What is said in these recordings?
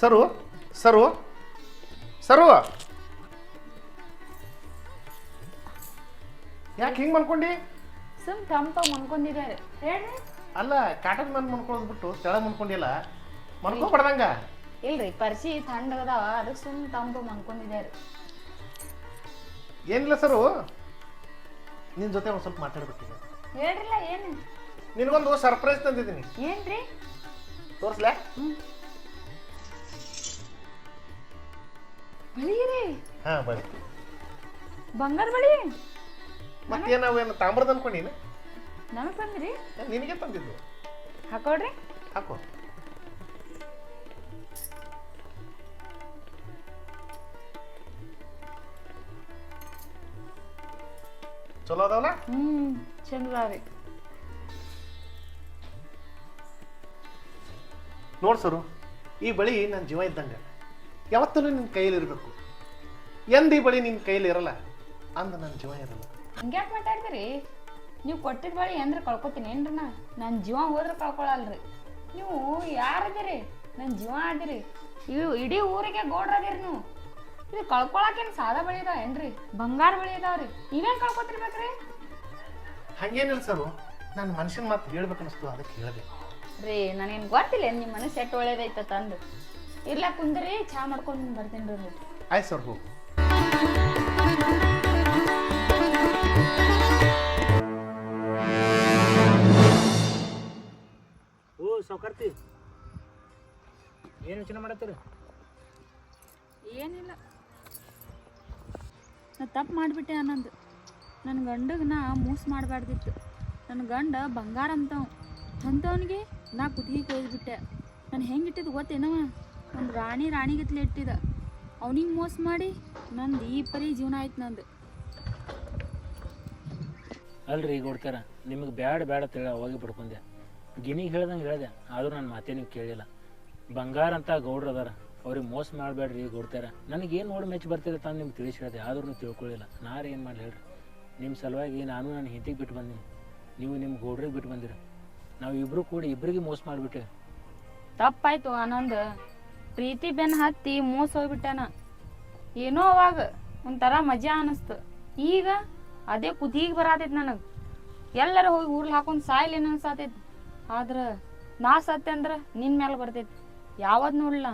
ಸರು ಸರು ಸರು. ಯಾಕೆ ಹಿಂಗೆ ಮನ್ಕೊಂಡಿ ಸುಮ್ ತಂಪ ಮನ್ಕೊಂಡಿದ್ದಾರೆ ಹೇಳ್ರಿ. ಅಲ್ಲ ಕಾಟದ ಮೇಲೆ ಮನ್ಕೊಳ್ಳೋದು ಬಿಟ್ಟು ತೆಳ ಮನ್ಕೊಂಡಿಲ್ಲ ಮನ್ಕೊಬಾರ್ದಂಗ ಇಲ್ರಿ ಪರಿಸಿ ತಣ್ಣಗದಾವ ಅದಕ್ಕೆ ಸುಮ್ ತಂಬು ಮನ್ಕೊಂಡಿದ್ದಾರೆ ಏನಿಲ್ಲ ಸರು ನಿನ್ನ ಜೊತೆ ಒಂದ್ ಸ್ವಲ್ಪ ಮಾತಾಡ್ಬೇಕಿದೆ ಹೇಳ್ರಿಲ್ಲ ಏನು? ನಿನಗೊಂದು ಸರ್ಪ್ರೈಸ್ ತಂದಿದ್ದೀನಿ. ಏನ್ರಿ? ತೋರಿಸ್ಲಾ? ಬಳಿರಿ ಹಾ ಬಳಿ. ಬಂಗಾರ ಬಳಿ? ನಾವು ಏನು ತಾಮ್ರದ ಅನ್ಕೊಂಡಿನ ನನಗೆ ತಂದ್ರಿ. ನಿನಗೆ ತಂದಿದ್ದು. ಹಾಕೊಡ್ರಿ ಹಾಕು. ಚಲೋ ಅದಾವಲ್ಲ? ಹ್ಞೂ ಚಂದ್ರಾರಿ ನೋಡ್ ಸರು ಈ ಬಳಿ ನನ್ನ ಜೀವ ಇದ್ದಂಗೆ ಯಾವತ್ತೂ ನಿನ್ನ ಕೈಯಲ್ಲಿ ಇರಬೇಕು. ಎಂದ ಈ ಬಳಿ ನಿನ್ನ ಕೈಯಲ್ಲಿ ಇರಲ್ಲ ಅಂದ ನನ್ನ ಜೀವ ಇರಲ್ಲ. ಹಂಗ್ಯಾಕ್ ಮಾತಾಡ್ತೀರಿ? ನೀವು ಕೊಟ್ಟಿದ ಬಳಿ ಎಂದ್ರ ಕಳ್ಕೊತೀನಿ ಏನ್ರಿ ನಾ ನನ್ನ ಜೀವ ಹೋದ್ರೆ ಕಳ್ಕೊಳಲ್ರಿ. ನೀವು ಯಾರದಿರಿ ನನ್ನ ಜೀವ ಅದಿರಿ ಇವು ಇಡೀ ಊರಿಗೆ ಗೋಡ್ರದಿರಿ ನೀವು. ಇದು ಕಳ್ಕೊಳಕೇನು ಸಾದಾ ಬಳಿ ಇದಾವ ಏನ್ರಿ? ಬಂಗಾರ ಬಳಿ ಇದಾವ್ರಿ ನೀವೇನ್ ಕಳ್ಕೊತಿರ್ಬೇಕ್ರಿ? ಹಂಗೇನಿಲ್ಲ ಸರ್ ನಾನು ಮನುಷ್ಯನ ಮಾತು ಹೇಳ್ಬೇಕನ್ನಿಸ್ತು ಅದಕ್ಕೆ ಹೇಳಿದೆ. ರೀ ನನಗೇನು ಗೊತ್ತಿಲ್ಲ ನಿಮ್ಮ ಮನಸ್ಸು ಎಷ್ಟು ಒಳ್ಳೇದೈತ ತಂದು. ಇರ್ಲಾ ಕುಂದ್ರಿ ಚಾ ಮಾಡ್ಕೊಂಡು ಬರ್ತೀನಿ ರೀ ಆಯ್ತು ಸರ್ ಹೋಗು. ಓ ಸೌಕರ್ತಿ ಏನು ಯೋಚನೆ ಮಾಡತ್ತೀರಿ? ಏನಿಲ್ಲ. ನಾ ತಪ್ಪು ಮಾಡಿಬಿಟ್ಟೆ ಅನ್ನೊಂದು. ನನ್ನ ಗಂಡಗೆ ನಾ ಮೋಸ ಮಾಡಬಾರ್ದಿತ್ತು. ನನ್ನ ಗಂಡ ಬಂಗಾರ ಅಂತವ್ ಅಂಥವನಿಗೆ ನಾ ಕುತ್ತಿಗೆ ಕೊಯ್ದುಬಿಟ್ಟೆ. ನಾನು ಹೆಂಗೆ ಇಟ್ಟಿದ್ದು ಗೊತ್ತೇನವ ಒಂದು ರಾಣಿ ರಾಣಿಗತ್ಲೆ ಇಟ್ಟಿದ. ಅವನಿಗೆ ಮೋಸ ಮಾಡಿ ನಂದು ಈ ಪರಿ ಜೀವನ ಆಯ್ತು ನಂದು. ಅಲ್ರಿ ಈಗ ನಿಮಗೆ ಬ್ಯಾಡ ಬ್ಯಾಡ ತಿಳ ಹೋಗಿ ಪಡ್ಕೊಂಡೆ. ಗಿನಿಗೆ ಹೇಳ್ದಂಗೆ ಹೇಳಿದೆ, ಆದರೂ ನನ್ನ ಮಾತೇ ನೀವು ಕೇಳಿಲ್ಲ. ಬಂಗಾರ ಅಂತ ಗೌಡ್ರು ಅದಾರ. ಅವ್ರಿಗೆ ಮೋಸ ಮಾಡಬೇಡ್ರಿ ಕೊಡ್ತಾರ ನನಗೆ ಏನು ನೋಡಿ ಮೆಚ್ಚು ಬರ್ತಿದೆ ತಾನು ನಿಮ್ಗೆ ತಿಳಿಸಿರೋದೆ ಆದ್ರೂ ತಿಳ್ಕೊಳ್ಳಿಲ್ಲ ನಾರು ಏನು ಮಾಡಲಿ ಹೇಳ್ರಿ. ನಿಮ್ಮ ಸಲುವಾಗಿ ನಾನು ನನ್ನ ಹಿಂದಿಗೆ ಬಿಟ್ಟು ಬಂದೀನಿ. ನೀವು ನಿಮ್ಮ ಗೌಡ್ರಿಗೆ ಬಿಟ್ಟು ಬಂದಿರಿ. ನಾವು ಇಬ್ಬರು ಕೂಡಿ ಇಬ್ಬರಿಗೆ ಮೋಸ ಮಾಡಿಬಿಟ್ಟೆ ತಪ್ಪಾಯ್ತು ಆನಂದ್. ಪ್ರೀತಿ ಬೆನ್ ಹತ್ತಿ ಮೋಸ ಹೋಗ್ಬಿಟ್ಟಾನ ಏನೋ ಅವಾಗ ಒಂಥರ ಮಜಾ ಅನಿಸ್ತು. ಈಗ ಅದೇ ಕುದಿಗೆ ಬರತೈತಿ ನನಗೆ. ಎಲ್ಲರ ಹೋಗಿ ಊರ್ಲಿ ಹಾಕೊಂಡು ಸಾಯ್ಲಿ ಅನ್ಸಾತೈತಿ ಆದ್ರೆ ನಾ ಸತ್ತೆ ಅಂದ್ರೆ ನಿನ್ನ ಮೇಲೆ ಬರ್ತೈತಿ. ಯಾವತ್ತು ನೋಡ್ಲ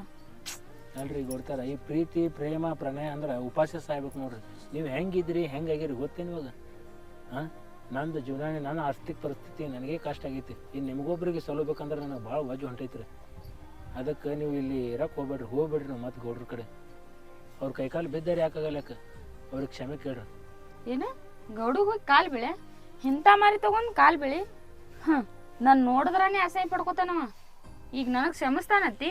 ಅಲ್ರಿ ಗೊಡ್ತಾರ ಈ ಪ್ರೀತಿ, ಪ್ರೇಮ, ಪ್ರಣಯ ಅಂದ್ರೆ ಉಪಾಸ ಸಾಯ್ಬೇಕು ನೋಡ್ರಿ. ನೀವು ಹೆಂಗಿದ್ರಿ ಹೆಂಗಾಗಿರಿ ಗೊತ್ತೇನು ಇವಾಗ? ಹಾಂ ನಂದು ಜೀವನ ನನ್ನ ಆರ್ಥಿಕ ಪರಿಸ್ಥಿತಿ ನನಗೆ ಕಷ್ಟ ಆಗೈತಿ. ಇನ್ನು ನಿಮಗೊಬ್ರಿಗೆ ಸಲಬೇಕಂದ್ರೆ ನನಗೆ ಭಾಳ ವಜ್ ಹೊಂಟೈತ್ರಿ. ಅದಕ್ಕೆ ನೀವು ಇಲ್ಲಿ ಇರಕ್ಕೆ ಹೋಗ್ಬೇಡ್ರಿ ಹೋಗ್ಬೇಡ್ರಿ ನಾವು ಮತ್ತೆ ಗೌಡ್ರ ಕಡೆ. ಅವ್ರ ಕೈಕಾಲು ಬಿದ್ದಾರೆ ಯಾಕಾಗಲ್ಲಕ್ಕ ಅವ್ರಿಗೆ ಕ್ಷಮೆ ಕೇಳ್ರಿ. ಏನು? ಗೌಡ ಹೋಗಿ ಕಾಲು ಬೆಳೆ? ಇಂಥ ಮಾರಿ ತಗೊಂಡ್ ಕಾಲು ಬೆಳಿ? ಹ, ನಾನು ನೋಡಿದ್ರಾನೇ ಅಸಹ್ಯ ಪಡ್ಕೋತಾನವ. ಈಗ ನನಗೆ ಕ್ಷಮಿಸ್ತಾನತ್ತಿ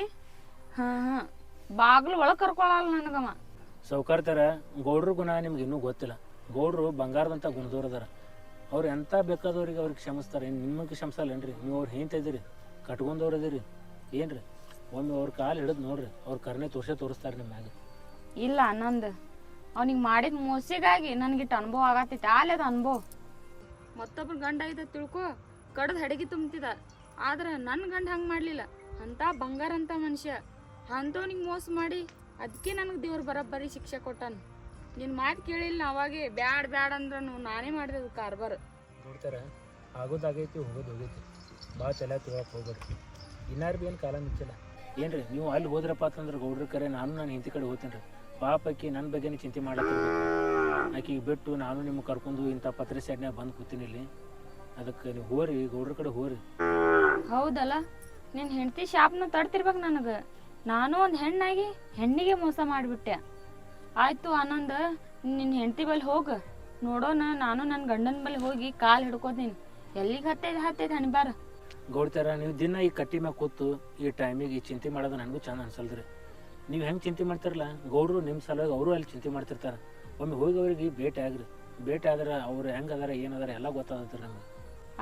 ಹಾಂ, ಹಾ. ಬಾಗ್ಲು ಒಳಗೆ ಕರ್ಕೊಳಲ್ಲ ನನಗವ. ಸೌಕರ್ತರ ಗೌಡ್ರ ಗುಣ ನಿಮ್ಗೆ ಇನ್ನೂ ಗೊತ್ತಿಲ್ಲ. ಗೌಡ್ರು ಬಂಗಾರದಂತ ಗುಣದೋರದಾರ ಅವ್ರು ಎಂಥ ಬೇಕಾದವ್ರಿಗೆ ಅವ್ರಿಗೆ ಕ್ಷಮಿಸ್ತಾರೆ. ಏನು ನಿಮಗೆ ಕ್ಷಮಿಸಲ್ಲೇನ್ರಿ? ನೀವು ಅವ್ರು ಹೆಂತ ಇದ್ದೀರಿ. ಕಟ್ಕೊಂಡವ್ರು ಇದೀರಿ ಏನ್ರಿ? ಒಮ್ಮೆ ಅವ್ರ ಕಾಲು ಹಿಡಿದು ನೋಡ್ರಿ. ಅವ್ರ ಕರ್ನೆ ತೋರ್ಸೇ ತೋರಿಸ್ತಾರೆ ನಿಮ್ಮ ಮ್ಯಾಗ. ಇಲ್ಲ ಆನಂದ್ ಅವ್ನಿಗೆ ಮಾಡಿದ ಮೋಸಿಗಾಗಿ ನನಗಿಟ್ಟು ಅನುಭವ ಆಗತ್ತೈತಿ. ಆಲೇದ ಅನುಭವ. ಮತ್ತೊಬ್ರು ಗಂಡ ಐತ ತಿಳ್ಕೊ ಕಡ್ದು ಹಡಗಿ ತುಂಬ್ತಿದ. ಆದ್ರೆ ನನ್ನ ಗಂಡ ಹಂಗೆ ಮಾಡಲಿಲ್ಲ. ಅಂತ ಬಂಗಾರ ಅಂತ ಮನುಷ್ಯ. ಅಂಥವ್ನಿಗೆ ಮೋಸ ಮಾಡಿ ಅದಕ್ಕೆ ನನಗೆ ದೇವ್ರು ಬರೋಬ್ಬರಿ ಶಿಕ್ಷೆ ಕೊಟ್ಟನು. ನಿನ್ನ ಮಾತು ಕೇಳಿಲ್ಲ ಅವಾಗೆ ಬ್ಯಾಡ್ ಬ್ಯಾಡ್ ಅಂದ್ರನು ನಾನೇ ಮಾಡಿದೆ ಅದು ಕಾರ್ಬಾರ್. ನೋಡ್ತಾರ ಆಗೋದಾಗೈತಿ ಹೋಗೋದು ಹೋಗೈತಿ ಭಾಳ ತಲೆ ತಿಳಕ್ಕೆ ಹೋಗ್ಬೇಡ್ರಿ. ಇನ್ನಾರು ಭೀ ಏನು ಕಾಲ ಮುಚ್ಚಿಲ್ಲ. ಏನ್ರಿ ನೀವು ಅಲ್ಲಿ ಹೋದ್ರಪ್ಪ ಅಂತಂದ್ರೆ ಗೌಡ್ರ ಕರೆ ನಾನು ನಾನು ಹಿಂತಿ ಕಡೆ ಹೋಗ್ತೀನಿ ರೀ ಪಾಪ ಆಕಿ ನನ್ನ ಬಗ್ಗೆನೇ ಚಿಂತೆ ಮಾಡತ್ತಿರ್ಬೇಕು ಆಕಿಗೆ ಬಿಟ್ಟು ನಾನು ನಿಮ್ಗೆ ಕರ್ಕೊಂಡು ಇಂಥ ಪತ್ರೆ ಸೈಡ್ನಾಗ ಬಂದು ಕೂತೀನಿ ಇಲ್ಲಿ. ಅದಕ್ಕೆ ನೀವು ಹೋರಿ ಗೌಡ್ರ ಕಡೆ ಹೋರಿ. ಹೌದಲ್ಲ ನಿನ್ನ ಹೆಂಡತಿ ಶಾಪ್ನ ತಡ್ತಿರ್ಬೇಕು ನನಗೆ. ನಾನು ಒಂದು ಹೆಣ್ಣಾಗಿ ಹೆಣ್ಣಿಗೆ ಮೋಸ ಮಾಡಿಬಿಟ್ಟೆ. ಆಯ್ತು ಆನಂದ ನಿನ್ನ ಹೆಂಡತಿ ಬಳಿ ಹೋಗ. ನೋಡೋಣ ನಾನು ನನ್ನ ಗಂಡನ ಬಳಿ ಹೋಗಿ ಕಾಲು ಹಿಡ್ಕೋತೀನಿ. ಎಲ್ಲಿಗೆ ಹತ್ತೈದು ಹತ್ತೈದು ಹಣಿಬಾರ? ಗೌಡ್ತಾರ ನೀವು ದಿನ ಈ ಕಟ್ಟಿ ಮ್ಯಾಗ ಕೂತು ಈ ಟೈಮಿಗೆ ಈ ಚಿಂತೆ ಮಾಡೋದು ನನಗೂ ಚಂದ ಅನ್ಸಲ್ದ್ರಿ. ನೀವು ಹೆಂಗೆ ಚಿಂತೆ ಮಾಡ್ತಿರಲ್ಲ ಗೌಡ್ರು ನಿಮ್ಮ ಸಲುವಾಗಿ ಅವರು ಅಲ್ಲಿ ಚಿಂತೆ ಮಾಡ್ತಿರ್ತಾರೆ. ಒಮ್ಮೆ ಹೋಗಿ ಅವ್ರಿಗೆ ಭೇಟಿ ಆಗ್ರಿ. ಭೇಟಿ ಆದ್ರೆ ಅವ್ರು ಹೆಂಗೆ ಅದಾರ ಏನದಾರ ಎಲ್ಲ ಗೊತ್ತಾಗತ್ತೆ ನಮ್ಗೆ.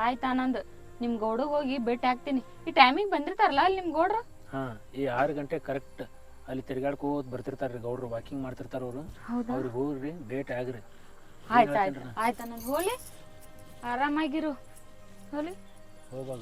ಆಯ್ತು ಆನಂದ್ ನಿಮ್ಮ ಗೌಡಗೆ ಹೋಗಿ ಭೇಟಿ ಆಗ್ತೀನಿ. ಈ ಟೈಮಿಗೆ ಬಂದಿರ್ತಾರಲ್ಲ ಅಲ್ಲಿ ನಿಮ್ಮ ಗೌಡ್ರು? ಹಾಂ ಈ ಆರು ಗಂಟೆ ಕರೆಕ್ಟ್ ಅಲ್ಲಿ ತಿರ್ಗಾಡ್ಕೋತ ಬರ್ತಿರ್ತಾರ್ರಿ ಗೌಡ್ರು ವಾಕಿಂಗ್ ಮಾಡ್ತಿರ್ತಾರ ಅವರು. ಹೌದಾ? ಅವ್ರಿಗೆ ಹೋಗ್ರಿ ಭೇಟಿ ಆಗ್ರಿ. ಆಯ್ತು ಆಯ್ತು. ಆಯ್ತು ಅನ್ನೋದು ಹೋಲಿ ಆರಾಮಾಗಿರು. ಹೋಲಿ ಹೋಗ್ಬಾ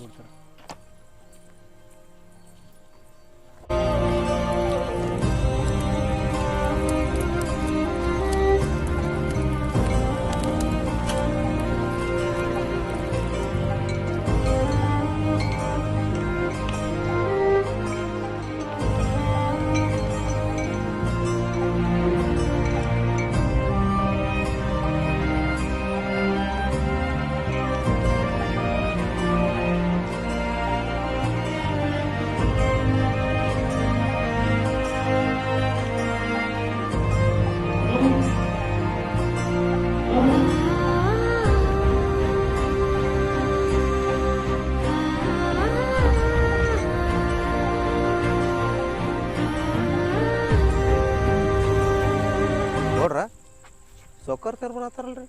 ಸೊಕ್ಕರ್ ತೇರ್ ಬರತ್ತಾರಲ್ರಿ?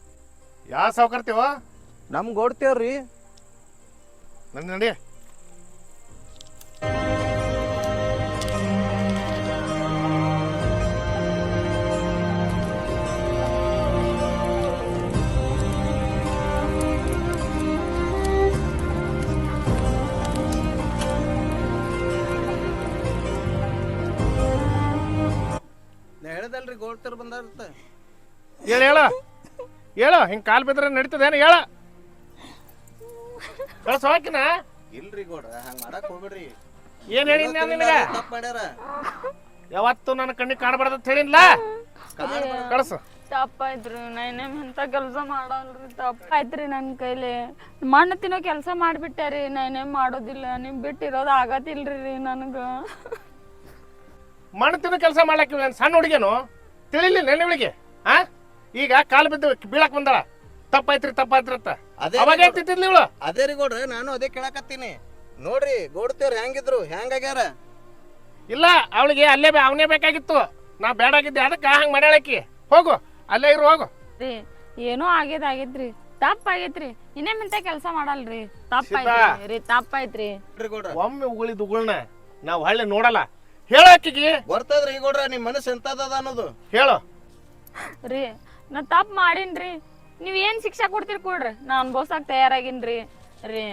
ಯಾವ ಸಾವುಕಾರ್ತೀವ? ನಮ್ ಓಡ್ತೇವ್ರಿ ನಡಿ ನಡಿ. ನಾ ಹೇಳ್ದಲ್ರಿ ಗೋಡ್ತೇರ್ ಬಂದಾರಂತ. ಹೇಳ ಹೇಳ. ಹೇಳು ಹಿಂಗ್ ಕಾಲ್ ಬಿದ್ರೆ ನಡೀತದೇನು ಹೇಳ. ಕಳ್ಸು ಹಾಕಿನ ಇಲ್ರಿ ಗೋಡ್ರ ಹಂಗ ಮಾಡಕ್ ಹೋಗ್ಬೇಡ್ರಿ. ಏನ್ ಹೇಳಿ ನಿನಗೆ? ತಪ್ಪ ಮಾಡ್ಯಾರ. ಯಾವತ್ತು ನನ್ನ ಕಣ್ಣಿಗೆ ಕಾಣಬಾರ್ದು ಅಂತ ಹೇಳಿಲ್ಲ ಕಳ್ಸು. ತಪ್ಪಾಯ್ತ್ರಿ ನೈನೇಮ್ ಎಂತ ಕೆಲಸ ಮಾಡಲ್ರಿ ತಪ್ಪಾಯ್ತ್ರಿ ನನ್ನ ಕೈಲಿ. ಮಣ್ಣು ತಿನ್ನೋ ಕೆಲಸ ಮಾಡಿಬಿಟ್ಟಾರಿ ನೈನೇಮ್ ಮಾಡೋದಿಲ್ಲ. ನಿಮ್ ಬಿಟ್ಟಿರೋದು ಆಗತ್ತಿಲ್ರಿ ರೀ ನನಗೆ. ಮಣ್ಣು ತಿನ್ನೋ ಕೆಲಸ ಮಾಡ್ಲಾಕಿಲ್ಲ ನಾನು ಸಣ್ಣ ಹುಡುಗೇನು ತಿಳಿಲಿಲ್ಲ ನೆನವಳಿಗೆ ಆ? ಈಗ ಕಾಲು ಬಿದ್ದು ಬೀಳಕ್ ಬಂದಾಳ. ತಪ್ಪಾಯ್ತ್ರಿ ತಪ್ಪಾಯ್ತ್ರಿ ಅಂತ. ಅದೇ ಅವಾಗ ಹೇಳ್ತಿದ್ದಿಲ್ಲ ಇವಳು ಅದೇ ರೀ ಗೌಡ್ರಿ ನಾನು ಅದೇ ಕೇಳಕತ್ತೀನಿ. ನೋಡ್ರಿ ಗೋಡ್ತೇವ್ರ ಹೆಂಗಿದ್ರು ಹೆಂಗಾಗ್ಯಾರ? ಇಲ್ಲ ಅವಳಿಗೆ ಅಲ್ಲೇ ಬೇ ಅವನೇ ಬೇಕಾಗಿತ್ತು. ನಾ ಬೇಡಾಗಿದ್ದೆ ಅದಕ್ಕೆ ಹಂಗೆ ಮಾಡ್ಯಾಳಕಿ ಹೋಗು ಅಲ್ಲೇ ಇರು ಹೋಗು. ರೀ ಏನೋ ಆಗ್ಯದ ಆಗೈತ್ರಿ ತಪ್ಪಾಗೈತ್ರಿ. ಇನ್ನೇಮ್ ಇಂತ ಕೆಲಸ ಮಾಡಲ್ರಿ. ತಪ್ಪಾಯ್ತ್ರಿ ರೀ ತಪ್ಪಾಯ್ತ್ರಿ. ಗೋಡ್ರ. ಒಮ್ಮೆ ಉಗುಳಿದ ಉಗುಳ್ನ ನಾವು ಹಳ್ಳಿ ನೋಡಲ್ಲ. ಹೇಳಕ್ಕಿಗೆ ಬರ್ತದ್ರಿ ಗೋಡ್ರ ನಿಮ್ ಮನಸ್ಸು ಎಂತದ ಅನ್ನೋದು. ಹೇಳು. ರೀ ನಾ ತಪ್ಪು ಮಾಡೀನ್ರಿ. ನೀವ್ ಏನ್ ಶಿಕ್ಷಾ ಕೊಡ್ತೀರಿ ಕೊಡ್ರಿ. ನಾ ಅನ್ಭವ್ಸಕ್ ತಯಾರಾಗಿನ್ರಿ. ರೀ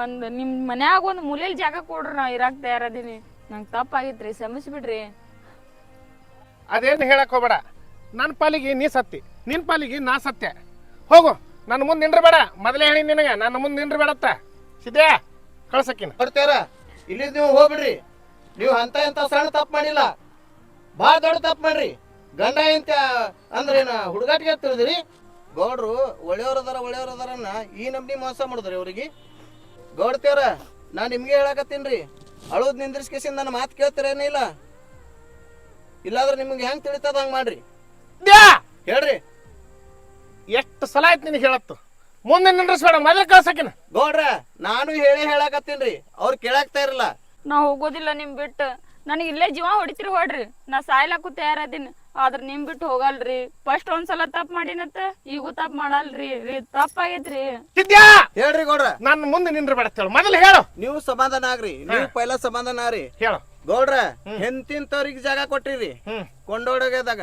ಒಂದ್ ನಿಮ್ ಮನ್ಯಾಗ ಒಂದ್ ಮೂಲೆಯಲ್ಲಿ ಜಾಗ ಕೊಡ್ರಿ ನಾ ಇರಾಕ್ ತಯಾರದೀನಿ. ನಂಗೆ ತಪ್ಪಾಗಿತ್ರಿ ಕ್ಷಮಿಸ್ಬಿಡ್ರಿ. ಅದೇನು ಹೇಳಕ್ ಹೋಗ್ಬೇಡ. ನನ್ನ ಪಾಲಿಗೆ ನೀ ಸತ್ತಿ ನಿನ್ನ ಪಾಲಿಗೆ ನಾ ಸತ್ಯ. ಹೋಗು ನನ್ನ ಮುಂದೆ ನಿಂದ್ರಬೇಡ. ಮೊದಲೇ ಹೇಳಿ ನಿನಗೆ ನನ್ನ ಮುಂದೆ ನಿಂದ್ರಬೇಡತ್ತ. ಸಿದ್ಯಾ ಕಳ್ಸಕ್ಕಿನ. ಬರ್ತೇರ ಇಲ್ಲಿ ನೀವು ಹೋಗ್ಬಿಡ್ರಿ. ನೀವು ಅಂತ ಎಂತ ಸಣ್ಣ ತಪ್ಪು ಮಾಡಿಲ್ಲ. ಭಾಳ ದೊಡ್ಡ ತಪ್ಪು ಮಾಡ್ರಿ. ಗಂಡ ಇಂತ ಅಂದ್ರೇನ ಹುಡುಗಾಟಿಗೆ ತಿಳಿದ್ರಿ? ಗೌಡ್ರು ಒಳ್ಳೆಯವ್ರದಾರ ಒಳ್ಳೆಯವ್ರದಾರನ್ನ ಈ ನಮ್ನಿ ಮೋಸ ಮಾಡಿದ್ರಿ ಅವ್ರಿಗೆ. ಗೌಡ್ತೇವ್ರ ನಾ ನಿಮ್ಗೆ ಹೇಳಕತ್ತೀನ್ರಿ ಅಳುದ್ ನಿಂದ್ರಿಸ್ಕೇಸಿಂದ ನನ್ನ ಮಾತು ಕೇಳ್ತೀರೇನೇ ಇಲ್ಲ. ಇಲ್ಲಾದ್ರೆ ನಿಮ್ಗೆ ಹೆಂಗ್ ತಿಳಿತದ ಹಂಗ ಮಾಡ್ರಿ. ಹೇಳ್ರಿ. ಎಷ್ಟು ಸಲ ಆಯ್ತು ನಿನಗೆ ಹೇಳತ್ತು? ಮುಂದೆ ನಿಂದ್ರಿಸ್ಬೇಡ ಮೊದಲು ಕಳ್ಸಕಿನ. ಗೌಡ್ರ ನಾನು ಹೇಳಿ ಹೇಳಕತ್ತೀನ್ರಿ ಅವ್ರು ಕೇಳಾಕ್ತಾ ಇರಲ್ಲ ನಾ ಹೋಗೋದಿಲ್ಲ ನಿಮ್ ಬಿಟ್ಟು. ನನಗೆ ಇಲ್ಲೇ ಜೀವ ಹೊಡಿತಿರಿ ಹೊಡ್ರಿ. ನಾ ಸಾಯ್ಲಾಕು ತಯಾರದೀನಿ. ಆದ್ರ ನಿಮ್ ಬಿಟ್ಟು ಹೋಗಲ್ರಿ. ಫಸ್ಟ್ ಒಂದ್ಸಲ ತಪ್ಪ ಮಾಡಿನತ್ತ ಈಗೂ ತಪ್ಪ ಮಾಡಲ್ರಿ. ರೀ ತಪ್ಪಾಗೈತ್ರಿ. ಸಿದ್ಯಾ! ಹೇಳ್ರಿ ಗೌಡ್ರ. ನನ್ನ ಮುಂದೆ ನಿನ್ರಿ ಬೇಡ ಹೇಳು ಮೊದಲು ಹೇಳು. ನೀವು ಸಮಾಧಾನ ಆಗ್ರಿ. ನೀವು ಪೈಲ ಸಮಾಧಾನ ಆಗ್ರಿ. ಹೇಳು. ಗೌಡ್ರ ಹೆಂತಿಂತವ್ರಿಗೆ ಜಾಗ ಕೊಟ್ಟಿರಿ. ಕೊಂಡೋಡಗದಾಗ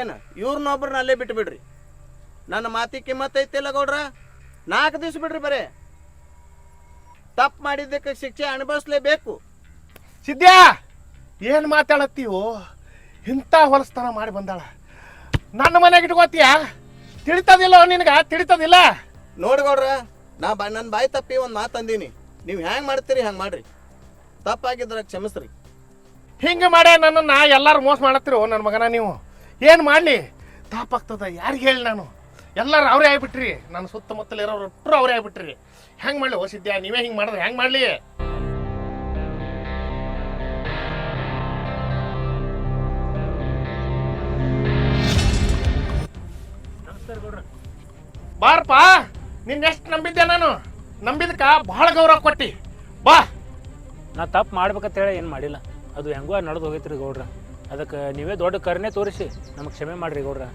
ಏನ ಇವ್ರನ್ನೊಬ್ರನ್ನ ಅಲ್ಲೇ ಬಿಟ್ಟು ಬಿಡ್ರಿ ನನ್ನ ಮಾತಿ ಕಿಮ್ಮತ್ ಐತಿಲ್ಲ ಗೌಡ್ರ. ನಾಲ್ಕು ದಿವ್ಸ ಬಿಡ್ರಿ ಬರೇ. ತಪ್ಪು ಮಾಡಿದ್ದಕ್ಕೆ ಶಿಕ್ಷೆ ಅನುಭವಿಸ್ಲೇಬೇಕು. ಸಿದ್ಯಾ ಏನ್ ಮಾತಾಡತ್ತೀವೋ? ಇಂಥ ಹೊಲಸ್ತನ ಮಾಡಿ ಬಂದಾಳ. ನನ್ನ ಮನೆಗೆ ಇಟ್ಕೋತೀಯ? ತಿಳಿತದಿಲ್ಲ ನಿನಗೆ? ತಿಳಿತದಿಲ್ಲ? ನೋಡಿ ಗೌಡ್ರ ನಾ ಬಾ ನನ್ನ ಬಾಯಿ ತಪ್ಪಿ ಒಂದು ಮಾತು ಅಂದೀನಿ. ನೀವು ಹ್ಯಾಂಗ್ ಮಾಡ್ತೀರಿ ಹಂಗೆ ಮಾಡ್ರಿ. ತಪ್ಪಾಗಿದ್ರೆ ಕ್ಷಮಿಸ್ರಿ. ಹಿಂಗೆ ಮಾಡ್ಯ ನನ್ನನ್ನು ಎಲ್ಲರೂ ಮೋಸ ಮಾಡತ್ತಿರೋ ನನ್ನ ಮಗನ ನೀವು? ಏನು ಮಾಡಲಿ? ತಾಪಾಗ್ತದ ಯಾರಿಗೆ ಹೇಳಿ ನಾನು? ಎಲ್ಲರೂ ಅವರೇ ಆಗಿಬಿಟ್ರಿ. ನನ್ನ ಸುತ್ತಮುತ್ತಲಿರೋರು ಒಟ್ಟರು ಅವರೇ ಆಗ್ಬಿಟ್ರಿ. ಹೆಂಗೆ ಮಾಡಲಿ ಹೊಸಿದ್ಯಾ ನೀವೇ ಹಿಂಗೆ ಮಾಡಿದ್ರೆ ಹೆಂಗೆ ಮಾಡಲಿ? ಬಾರಪ್ಪ ನಿನ್ನ ಎಷ್ಟು ನಂಬಿದ್ದೆ ನಾನು? ನಂಬಿದಕ್ಕ ಬಹಳ ಗೌರವ ಕೊಟ್ಟಿ. ಬಾ. ನಾ ತಪ್ಪು ಮಾಡ್ಬೇಕಂತ ಹೇಳಿ ಏನು ಮಾಡಿಲ್ಲ. ಅದು ಹೆಂಗೋ ನಡೆದು ಹೋಗೈತ್ರಿ ಗೌಡ್ರ. ಅದಕ್ಕೆ ನೀವೇ ದೊಡ್ಡ ಕರ್ನೇ ತೋರಿಸಿ ನಮಗೆ ಕ್ಷಮೆ ಮಾಡ್ರಿ ಗೌಡ್ರ.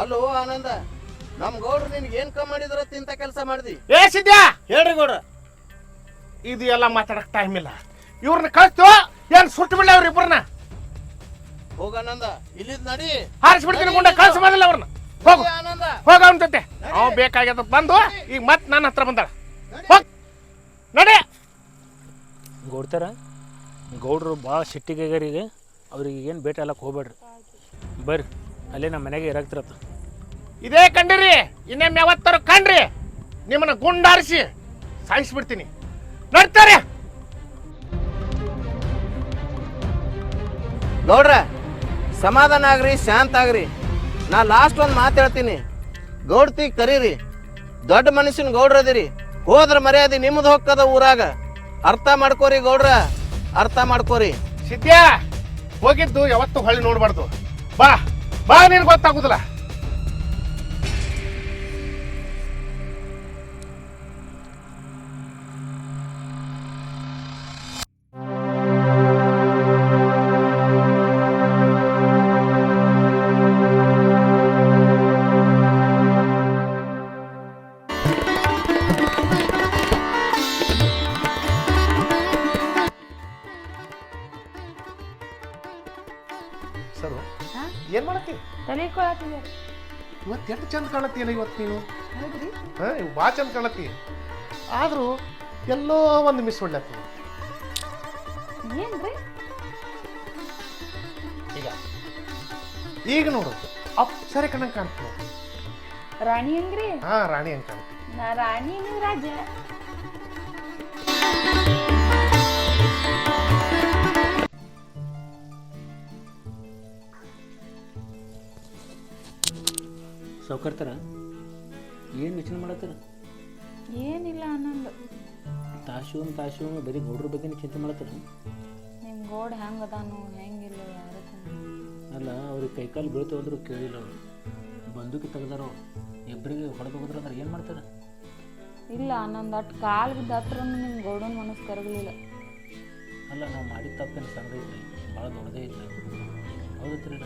ಅಲ್ಲೋ ಆನಂದ ನಮ್ಮ ಗೌಡ್ರು ನಿನ್ಗೆ ಏನು ಕಮ್ಮಿ ಮಾಡಿದ್ರ ತಿಂತ ಕೆಲಸ ಮಾಡಿದಿ? ಏ ಸಿದ್ಯಾ ಹೇಳ್ರಿ ಗೌಡ್ರ. ಇದು ಎಲ್ಲ ಮಾತಾಡಕ್ ಟೈಮ್ ಇಲ್ಲ. ಇವ್ರನ್ನ ಕಳಿಸ್ತು ಏನ್ ಸುಟ್ಟು ಬಿಡ್ಲ ಅವ್ರ ಇಬ್ಬರನ್ನ ಹೋಗ ಆನಂದ ಇಲ್ಲಿದ್ ನಡಿ. ಹಾರಿಸ್ಬಿಡ್ತೀನಿ ಗುಂಡ ಕಳ್ಸ ಮಾಡಿಲ್ಲ ಅವ್ರನ್ನ ಹೋಗು. ಹೋಗ ಅವನ ಜೊತೆ. ಅವ್ ಬೇಕಾಗ್ಯದ ಬಂದು ಈಗ ಮತ್ತೆ ನನ್ನ ಹತ್ರ ಬಂದಾಳ. ಹೋಗ್. ನಡೆ. ಗೌಡ್ತಾರ ಗೌಡ್ರು ಭಾಳ ಸಿಟ್ಟಿಗಾಗ್ಯಾರ ಈಗ. ಅವ್ರಿಗೆ ಏನು ಭೇಟಿ ಅಲ್ಲಕ್ಕೆ ಹೋಗ್ಬೇಡ್ರಿ. ಬರ್ರಿ ಅಲ್ಲೇ ನಮ್ಮ ಮನೆಗೆ ಇರಾಗ್ತಿರತ್ತ ಇದೇ ಕಂಡಿರಿ ಇನ್ನೊಮ್ಮೆ ಯಾವತ್ತಾರು ಕಂಡ್ರಿ ನಿಮ್ಮನ್ನ ಗುಂಡಾರಿಸಿ ಸಾಯಿಸ್ಬಿಡ್ತೀನಿ. ನಡ್ತಾರೆ. ಗೌಡ್ರ ಸಮಾಧಾನ ಆಗ್ರಿ ಶಾಂತ ಆಗ್ರಿ. ನಾ ಲಾಸ್ಟ್ ಒಂದು ಮಾತು ಹೇಳ್ತೀನಿ. ಗೌಡ್ತಿ ಕರೀರಿ. ದೊಡ್ಡ ಮನುಷ್ಯನ ಗೌಡ್ರ ಅದಿರಿ. ಹೋದ್ರ ಮರ್ಯಾದೆ ನಿಮ್ದು ಹೋಗ್ತದ ಊರಾಗ. ಅರ್ಥ ಮಾಡ್ಕೋರಿ ಗೌಡ್ರ. ಅರ್ಥ ಮಾಡ್ಕೋರಿ. ಸಿದ್ಯಾ, ಹೋಗಿದ್ದು ಯಾವತ್ತು ಹೊಳ್ಳಿ ನೋಡ್ಬಾರ್ದು. ಬಾ ಬಾ ನೀನ್ ಗೊತ್ತಾಗುದಿಲ್ಲ. ಸರು? ಹಾ? ಏನ್ ಮಾಡತ್ತಿ? ತಲೆ ಕೊಳತಿದೆ. ಇವತ್ತು ಎಷ್ಟು ಚಂದ ಕಾಣತ್ತೀಯಲ್ಲ ಇವತ್ತು ನೀನು? ಹೌದ್ರಿ. ಹಾ ಇವ್ ಭಾಳ ಚಂದ ಕಾಣತ್ತಿ. ಆದ್ರೂ ಎಲ್ಲೋ ಒಂದು ಮಿಸ್ ಹೊಡ್ಲತ್ತಿ ಏನ್ರಿ? ಈಗ ಈಗ ನೋಡು. ಅಪ್ಸರೆ ಕಣ್ಣಂಗೆ ಕಾಣ್ತೀನಿ ರಾಣಿ ಹೆಂಗ್ರಿ? ಹಾ ರಾಣಿ ಅಂತ ಕಾಣ್ತೀನಿ ನಾ ರಾಣಿ ನೀವು ರಾಜ. ಸೌಕರ್ತಾರ ಏನು ಯೋಚನೆ ಮಾಡತ್ತಾರ ಏನಿಲ್ಲ ಅನ್ನೊಂದು. ತಾಶು ತಾಶು ಬರೀ ಗೌಡ್ರ ಬಗ್ಗೆ ಚಿಂತೆ ಮಾಡತ್ತಾರ ನಿಮ್ಮ ಗೋಡ್ ಹೆಂಗ್ ಅದಾನು ಹೆಂಗಿಲ್ಲ ಅಲ್ಲ ಅವ್ರಿಗೆ ಕೈಕಾಲು ಬೀಳ್ತು ಅಂದ್ರೂ ಕೇಳಿಲ್ಲ ಅವರು. ಬಂದೂಕಿ ತೆಗ್ದಾರ ಇಬ್ಬರಿಗೆ ಹೊಡೆದು ಅಂದ್ರೆ ಏನು ಮಾಡ್ತಾರೆ? ಇಲ್ಲ ನಂದು ಅಟ್ ಕಾಲ್ ಬಿದ್ದ ಹತ್ರ ನಿಮ್ಮ ಗೌಡನ ಮನಸ್ಸು ಕರಗಲಿಲ್ಲ. ಅಲ್ಲ ನಾವು ಮಾಡಿದ ತಪ್ಪೇನು ಸಣ್ಣ ಭಾಳ ದೊಡ್ಡದೇ ಐತ್ರಿ. ಹೌದತ್ರಿ